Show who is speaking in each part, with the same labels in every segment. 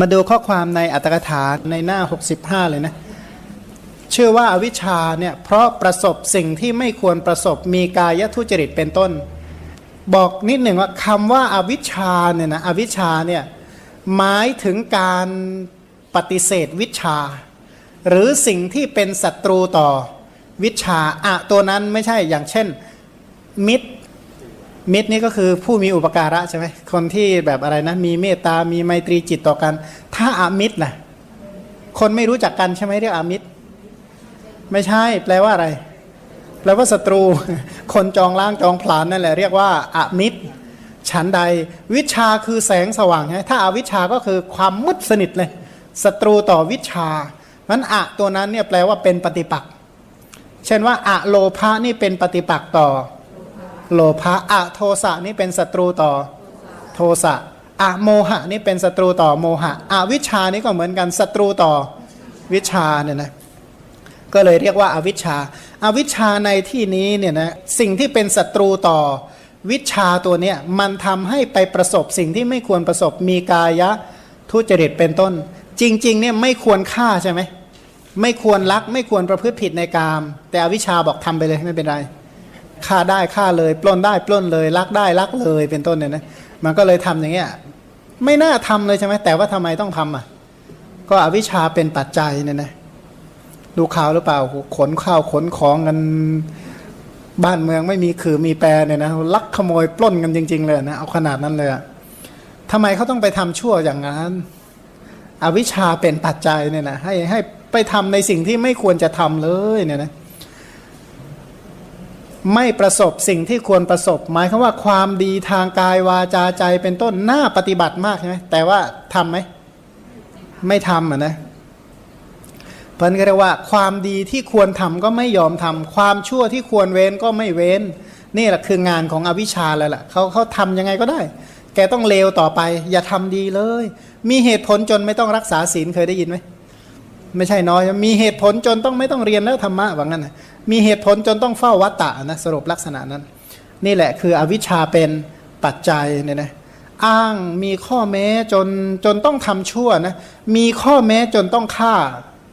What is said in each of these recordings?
Speaker 1: มาดูข้อความในอัตถกถาในหน้า 65 เลยนะ ชื่อว่าอาวิชชาเนี่ยเพราะประสบสิ่งที่ไม่ควรประสบมีกายทุจริตเป็นต้น บอกนิดหนึ่งว่าคำว่าอาวิชชาเนี่ยนะอวิชชาเนี่ยหมายถึงการปฏิเสธวิชา หรือสิ่งที่เป็นศัตรูต่อวิชาอะตัวนั้นไม่ใช่อย่างเช่น มิตร มิตรนี่ก็คือผู้มีอุปการะใช่ไหมคนที่แบบอะไรนะ มีเมตตา มีไมตรีจิตต่อกัน ถ้าอามิตรล่ะคนไม่รู้จักกันใช่ไหมเรียกอามิตร ไม่ใช่ แปลว่าอะไร แปลว่าศัตรู คนจองล้างจองผลานนั่นแหละเรียกว่าอามิตรฉันใด วิชาคือแสงสว่างใช่ไหมถ้าอาวิชาก็คือความมืดสนิทเลยศัตรูต่อวิชานั้นอะตัวนั้นเนี่ยแปลว่าเป็นปฏิปักษ์เช่นว่าอะโลภะนี่เป็นปฏิปักษ์ต่อ โลภะอะโทสะนี่เป็นศัตรูต่อโทสะอะโมหะนี่เป็นศัตรูต่อโมหะอะวิชานี่ก็เหมือนกันศัตรูต่อวิชาเนี่ยนะก็เลยเรียกว่าอาวิชชาอาวิชชาในที่นี้เนี่ยนะสิ่งที่เป็นศัตรูต่อวิชาตัวเนี้ยมันทำให้ไปประสบสิ่งที่ไม่ควรประสบมีกายะทุจริตเป็นต้น จริงๆเนี่ยไม่ควรฆ่าใช่ไหมไม่ควรลักไม่ควรประพฤติผิดในกาม แต่อวิชชาบอกทำไปเลยไม่เป็นไร ฆ่าได้ฆ่าเลย ปล้นได้ปล้นเลยลักได้ลักเลยเป็นต้นเนี่ยนะมันก็เลยทำอย่างเงี้ยไม่น่าทำเลยใช่ไหมแต่ว่าทำไมต้องทำอะ ก็อวิชชาเป็นปัจจัยเนี่ยนะดูข่าวหรือเปล่าขนข้าวขนของกันบ้านเมืองไม่มีคือมีแปรเนี่ยนะลักขโมยปล้นกันจริง ๆ เลยนะเอาขนาดนั้นเลยอะทำไมเขาต้องไปทำชั่วอย่างนั้นอวิชชาเป็นปัจจัยเนี่ยนะให้ให้ไปทำในสิ่งที่ไม่ควรจะทำเลยเนี่ยนะ ไม่ประสบสิ่งที่ควรประสบ หมายคือว่าความดีทางกายวาจาใจเป็นต้นน่าปฏิบัติมากใช่ไหมแต่ว่าทำไหมไม่ทำอะนะเพราะนั้นก็เรียกว่า ความดีที่ควรทำก็ไม่ยอมทำความชั่วที่ควรเว้นก็ไม่เว้น นี่แหละคืองานของอวิชชาแล้วล่ะเขาเขาทำยังไงก็ได้ แกต้องเลวต่อไป อย่าทำดีเลย มีเหตุผลจนไม่ต้องรักษาศีลเคยได้ยินไหมไม่ใช่น้อย มีเหตุผลจนต้องไม่ต้องเรียนแล้วธรรมะว่างั้นนะ มีเหตุผลจนต้องเฝ้าวัตตะนะสรุปลักษณะนั้น นี่แหละคืออวิชชาเป็นปัจจัยเนี่ยนะอ้างมีข้อแม้จนจนต้องทำชั่วนะมีข้อแม้จนต้องฆ่า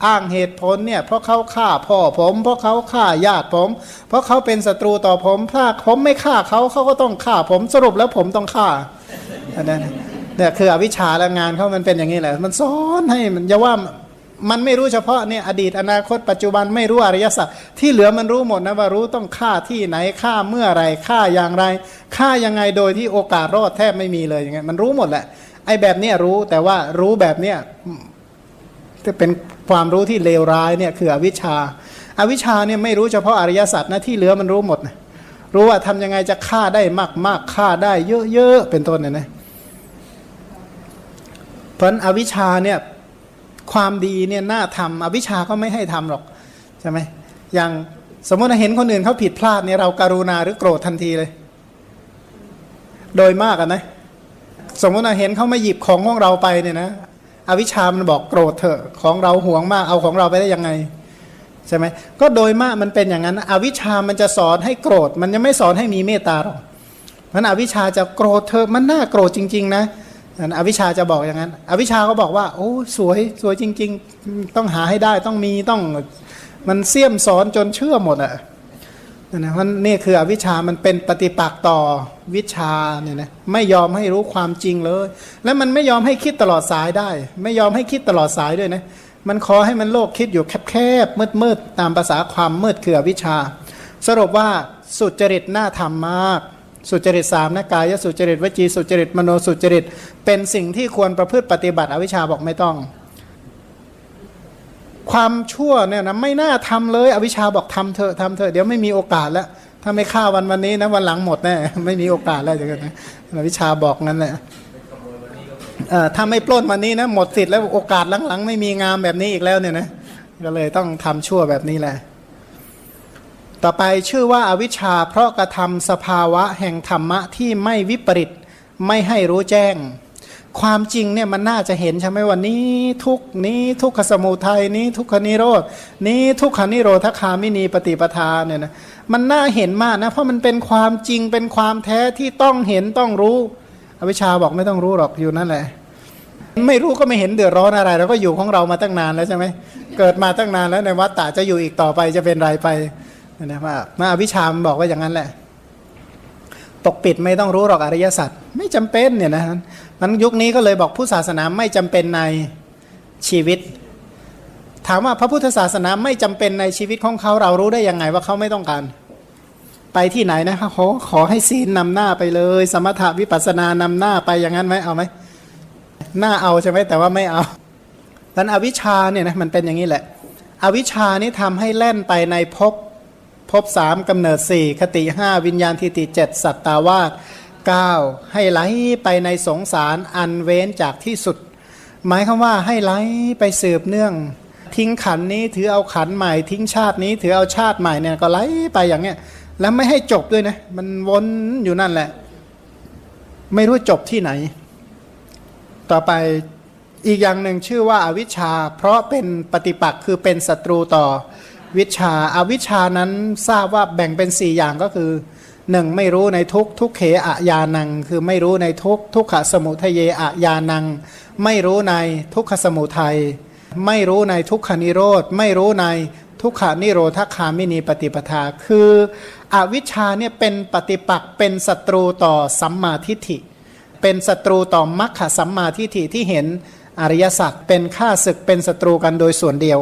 Speaker 1: อ้างเหตุผลเนี่ยเพราะเขาฆ่าพ่อผม เพราะเขาฆ่าญาติผม เพราะเขาเป็นศัตรูต่อผมถ้าผมไม่ฆ่าเขาเขาก็ต้องฆ่าผมสรุปแล้วผมต้องฆ่าอันนั้นเนี่ยคืออวิชชาและงานเขามันเป็นอย่างนี้แหละ มันสอนให้มันอย่าว่า มันไม่รู้เฉพาะเนี่ยอดีตอนาคตปัจจุบันไม่รู้อริยสัจที่เหลือมันรู้หมดนะว่ารู้ต้องฆ่าที่ไหนฆ่าเมื่อไรฆ่าอย่างไรฆ่ายังไงโดยที่โอกาสรอดแทบไม่มีเลยอย่างเงี้ยมันรู้หมดแหละไอ้แบบเนี้ยรู้แต่ว่ารู้แบบเนี้ยจะเป็นความรู้ที่เลวร้ายเนี่ยคืออวิชชาอาวิชชาเนี่ยไม่รู้เฉพาะอริยสัจนะที่เหลือมันรู้หมดนะรู้ว่าทำยังไงจะฆ่าได้มากมากฆ่าได้เยอะๆเป็นต้นเนี่ยนะเพราะอวิชชาเนี่ย ความดีเนี่ยน่าทำอวิชาก็ไม่ให้ทำหรอกใช่ไหมอย่างสมมติเราเห็นคนอื่นเขาผิดพลาดเนี่ยเราการุณาหรือโกรธทันทีเลย โดยมากอะนะสมมติเราเห็นเขามาหยิบของของเราไปเนี่ยนะอวิชามันบอกโกรธเถอะของเราห่วงมากเอาของเราไปได้ยังไงใช่ไหมก็โดยมากมันเป็นอย่างนั้น อวิชามันจะสอนให้โกรธ มันจะไม่สอนให้มีเมตตาหรอกเพราะอวิชาจะโกรธเธอมันน่าโกรธจริง ๆ นะ อวิชาจะบอกอย่างนั้น อวิชาก็บอกว่า โอ้สวยสวยจริง ๆ ต้องหาให้ได้ต้องมีต้องมันเสี่ยมสอนจนเชื่อหมดอะนะมันนี่คืออวิชามันเป็นปฏิปักษ์ต่อวิชาเนี่ยนะไม่ยอมให้รู้ความจริงเลย แล้วมันไม่ยอมให้คิดตลอดสายได้ ไม่ยอมให้คิดตลอดสายด้วยนะมันขอให้มันโลกคิดอยู่แคบๆมืดๆตามภาษาความมืดคืออวิชา สรุปว่าสุจริตน่าทำมาก สุจริตสามนะกายสุจริตวจีสุจริตมโนสุจริต เป็นสิ่งที่ควรประพฤติปฏิบัติอวิชชาบอกไม่ต้อง ความชั่วเนี่ยนะไม่น่าทำเลยอวิชชาบอกทำเถอะทำเถอะเดี๋ยวไม่มีโอกาสแล้วถ้าไม่ฆ่าวันวันนี้นะวันหลังหมดแน่ไม่มีโอกาสแล้วอย่างนั้นนะอวิชชาบอกงั้นแหละถ้าไม่ปล้นวันนี้นะหมดสิทธิ์แล้วโอกาสหลังๆ ไม่มีงามแบบนี้อีกแล้วเนี่ยนะก็เลยต้องทำชั่วแบบนี้แหละ ต่อไปชื่อว่าอาวิชชาเพราะกระทำสภาวะแห่งธรรมะที่ไม่วิปริตไม่ให้รู้แจ้ง ความจริงเนี่ยมันน่าจะเห็นใช่ไหมวันนี้ทุกนี้ทุกขสมุทัยนี้ทุกขนิโรดนี้ทุกขนิโรธคามินีปฏิปทาเนี่ยนะมันน่าเห็นมากนะเพราะมันเป็นความจริงเป็นความแท้ที่ต้องเห็นต้องรู้อวิชชาบอกไม่ต้องรู้หรอกอยู่นั่นแหละ ไม่รู้ก็ไม่เห็นเดือดร้อนอะไรเราก็อยู่ของเรามาตั้งนานแล้วใช่ไหมเกิดมาตั้งนานแล้วในวัฏฏะจะอยู่อีกต่อไปจะเป็นไรไป นะว่ามาอวิชามบอกว่าอย่างนั้นแหละ ปกปิดไม่ต้องรู้หรอกอริยสัจไม่จำเป็นเนี่ยนะมันยุคนี้ก็เลยบอกผู้ศาสนาไม่จำเป็นในชีวิต ถามว่าพระพุทธศาสนาไม่จำเป็นในชีวิตของเขาเรารู้ได้ยังไงว่าเขาไม่ต้องการ ไปที่ไหนนะครับขอขอให้ศีลนำหน้าไปเลย สมถะวิปัสสนานำหน้าไปอย่างนั้นไหมเอาไหมหน้าเอาใช่ไหมแต่ว่าไม่เอาดันอวิชชาเนี่ยนะมันเป็นอย่างนี้แหละ อวิชชานี่ทำให้แล่นไปในภพ ภพสามกำเนิดสี่คติห้าวิญญาณทิติเจ็ดสัตตาวาสเก้าให้ไหลไปในสงสารอันเว้นจากที่สุด หมายคำว่าให้ไหลไปสืบเนื่อง ทิ้งขันนี้ถือเอาขันใหม่ ทิ้งชาตินี้ถือเอาชาติใหม่เนี่ยก็ไหลไปอย่างเงี้ยแล้วไม่ให้จบด้วยนะมันวนอยู่นั่นแหละ ไม่รู้จบที่ไหน ต่อไปอีกอย่างหนึ่งชื่อว่าอาวิชชา เพราะเป็นปฏิปักษ์คือเป็นศัตรูต่อ วิชาอาวิชชานั้นทราบว่าแบ่งเป็นสี่อย่างก็คือหนึ่งไม่รู้ในทุกทุกเขอะยานัง คือไม่รู้ในทุกทุกขสมุทเยอะยานัง ไม่รู้ในทุกขสมุทัยไม่รู้ในทุกขานิโรธ ไม่รู้ในทุกขานิโรธคามินีปฏิปทา คืออวิชชาเนี่ยเป็นปฏิปักษ์เป็นศัตรูต่อสัมมาทิฏฐิ เป็นศัตรูต่อมัคคสัมมาทิฏฐิที่เห็นอริยสัจเป็นข้าศึกเป็นศัตรูกันโดยส่วนเดียว